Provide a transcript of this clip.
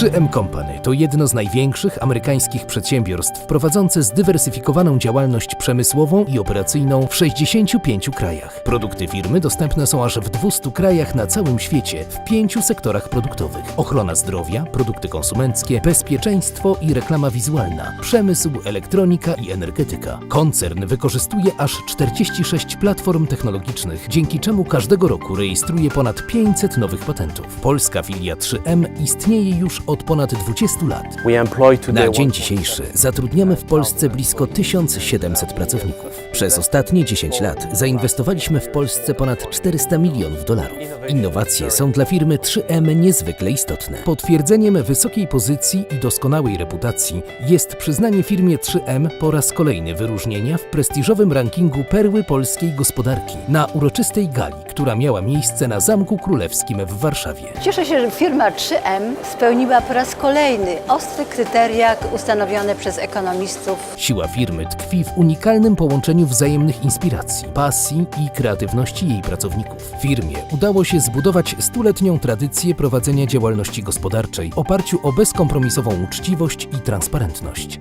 3M Company to jedno z największych amerykańskich przedsiębiorstw prowadzące zdywersyfikowaną działalność przemysłową i operacyjną w 65 krajach. Produkty firmy dostępne są aż w 200 krajach na całym świecie w pięciu sektorach produktowych: ochrona zdrowia, produkty konsumenckie, bezpieczeństwo i reklama wizualna, przemysł, elektronika i energetyka. Koncern wykorzystuje aż 46 platform technologicznych, dzięki czemu każdego roku rejestruje ponad 500 nowych patentów. Polska filia 3M istnieje już od ponad 20 lat. Na dzień dzisiejszy zatrudniamy w Polsce blisko 1700 pracowników. Przez ostatnie 10 lat zainwestowaliśmy w Polsce ponad 400 milionów dolarów. Innowacje są dla firmy 3M niezwykle istotne. Potwierdzeniem wysokiej pozycji i doskonałej reputacji jest przyznanie firmie 3M po raz kolejny wyróżnienia w prestiżowym rankingu Perły Polskiej Gospodarki na uroczystej gali, która miała miejsce na Zamku Królewskim w Warszawie. Cieszę się, że firma 3M spełniła po raz kolejny ostre kryteria ustanowione przez ekonomistów. Siła firmy tkwi w unikalnym połączeniu wzajemnych inspiracji, pasji i kreatywności jej pracowników. Firmie udało się zbudować stuletnią tradycję prowadzenia działalności gospodarczej oparciu o bezkompromisową uczciwość i transparentność.